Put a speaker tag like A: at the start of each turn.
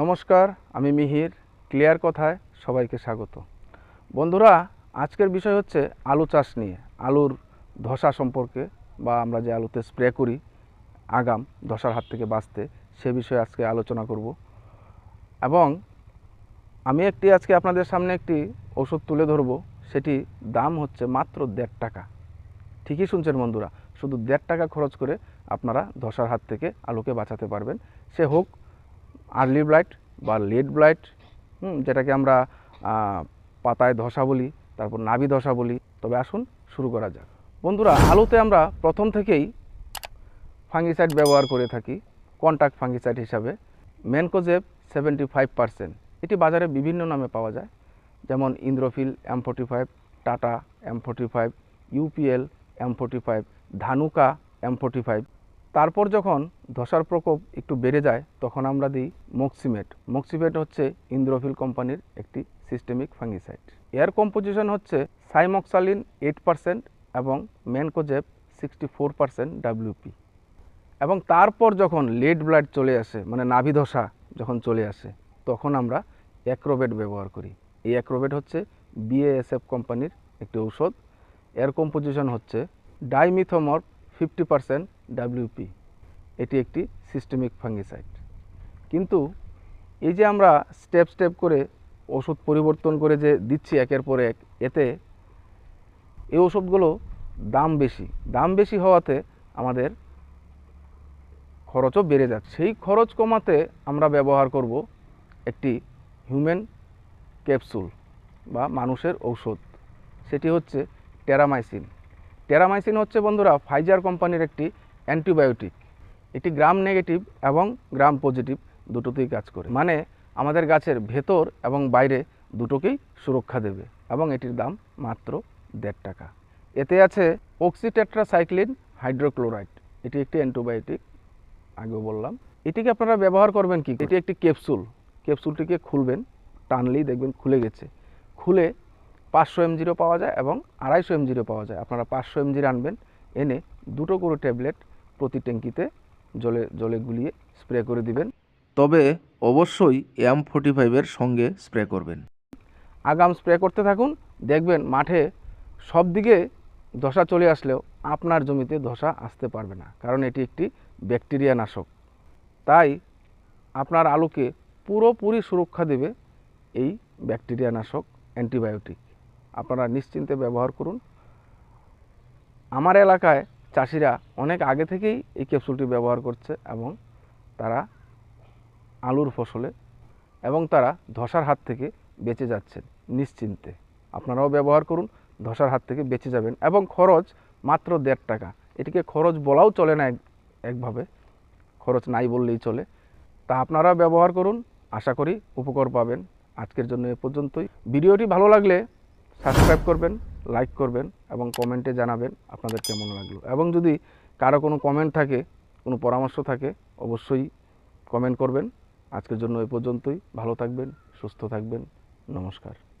A: নমস্কার, আমি মিহির, ক্লিয়ার কথায় সবাইকে স্বাগত। বন্ধুরা, আজকের বিষয় হচ্ছে আলু চাষ নিয়ে, আলুর ধসা সম্পর্কে বা আমরা যে আলুতে স্প্রে করি, আগাম, ধসার হাত থেকে বাঁচতে, সে বিষয়ে আজকে আলোচনা করব। এবং আমি একটি আজকে আপনাদের সামনে একটি ওষুধ তুলে ধরব, সেটি দাম হচ্ছে মাত্র দেড় টাকা। ঠিকই শুনছেন বন্ধুরা, শুধু দেড় টাকা খরচ করে আপনারা ধসার হাত থেকে আলুকে বাঁচাতে পারবেন। সে হোক আর্লি ব্লাইট বা লেট ব্লাইট যেটাকে আমরা পাতায় ধসা বলি, তারপর নাভি ধসা বলি। তবে আসুন, শুরু করা যাক। বন্ধুরা, আলুতে আমরা প্রথম থেকেই ফাঙ্গিসাইড ব্যবহার করে থাকি কন্ট্যাক্ট ফাঙ্গিসাইড হিসাবে। ম্যানকোজেব সেভেন্টি ফাইভ পার্সেন্ট এটি বাজারে বিভিন্ন নামে পাওয়া যায়। যেমন Indofil M forty five Tata M forty five UPL M forty five Dhanuka M forty five তারপর যখন ধসার প্রকোপ একটু বেড়ে যায়, তখন আমরা দিই মক্সিমেট মক্সিমেট হচ্ছে ইন্দ্রোফিল কোম্পানির একটি সিস্টেমিক ফাঙ্গিসাইড এয়ার কম্পোজিশন হচ্ছে সাইমক্সালিন এইট পার্সেন্ট এবং mancozeb sixty four percent WP এবং তারপর যখন লেড ব্লাড চলে আসে মানে নাভি ধসা যখন চলে আসে, তখন আমরা অ্যাক্রোবেট ব্যবহার করি। এই অ্যাক্রোবেট হচ্ছে বিএএসএফ কোম্পানির একটি ঔষধ। এর কম্পোজিশন হচ্ছে ডাইমিথোমর ফিফটি পার্সেন্ট ডাব্লিউপি এটি একটি সিস্টেমিক ফাঙ্গিসাইড কিন্তু এই যে আমরা স্টেপ স্টেপ করে ওষুধ পরিবর্তন করে যে দিচ্ছি একের পর এক, এতে এই ওষুধগুলো দাম বেশি। দাম বেশি হওয়াতে আমাদের খরচও বেড়ে যাচ্ছে। সেই খরচ কমাতে আমরা ব্যবহার করব একটি হিউম্যান ক্যাপসুল বা মানুষের ঔষধ। সেটি হচ্ছে টেরামাইসিন টেরামাইসিন হচ্ছে বন্ধুরা ফাইজার কোম্পানির একটি অ্যান্টিবায়োটিক। এটি গ্রাম নেগেটিভ এবং গ্রাম পজিটিভ দুটোতেই কাজ করে। মানে আমাদের গাছের ভেতর এবং বাইরে দুটোকেই সুরক্ষা দেবে এবং এটির দাম মাত্র দেড় টাকা। এতে আছে অক্সিটেট্রাসাইক্লিন হাইড্রোক্লোরাইড এটি একটি অ্যান্টিবায়োটিক, আগেও বললাম। এটিকে আপনারা ব্যবহার করবেন কি এটি একটি ক্যাপসুল। ক্যাপসুলটিকে খুলবেন, টানলেই দেখবেন খুলে গেছে। খুলে পাঁচশো এমজিরও পাওয়া যায় এবং আড়াইশো এমজিরও পাওয়া যায়। আপনারা পাঁচশো এমজির আনবেন, এনে দুটো করে ট্যাবলেট প্রতি ট্যাঙ্কিতে জলে জলে গুলিয়ে স্প্রে করে দিবেন।
B: তবে অবশ্যই এম ফোর্টি ফাইভের সঙ্গে স্প্রে করবেন।
A: আগাম স্প্রে করতে থাকুন। দেখবেন মাঠে সব দিকে ধসা চলে আসলেও আপনার জমিতে ধসা আসতে পারবে না কারণ এটি একটি ব্যাকটেরিয়া নাশক। তাই আপনার আলুকে পুরোপুরি সুরক্ষা দেবে এই ব্যাকটেরিয়া নাশক অ্যান্টিবায়োটিক। আপনারা নিশ্চিন্তে ব্যবহার করুন। আমার এলাকায় চাষিরা অনেক আগে থেকেই এই ক্যাপসুলটি ব্যবহার করছে এবং তারা আলুর ফসলে এবং তারা ধসার হাত থেকে বেঁচে যাচ্ছেন নিশ্চিন্তে। আপনারাও ব্যবহার করুন, ধসার হাত থেকে বেঁচে যাবেন এবং খরচ মাত্র দেড় টাকা। এটিকে খরচ বলাও চলে না এক, একভাবে। খরচ নাই বললেই চলে। তা আপনারা ব্যবহার করুন, আশা করি উপকার পাবেন। আজকের জন্য এ পর্যন্তই। ভিডিওটি ভালো লাগলে সাবস্ক্রাইব করবেন। লাইক করবেন এবং কমেন্টে জানাবেন আপনাদের কেমন লাগল। এবং যদি কারও কোনো কমেন্ট থাকে, কোনো পরামর্শ থাকে, অবশ্যই কমেন্ট করবেন। আজকের জন্য এ পর্যন্তই। ভালো থাকবেন, সুস্থ থাকবেন। নমস্কার।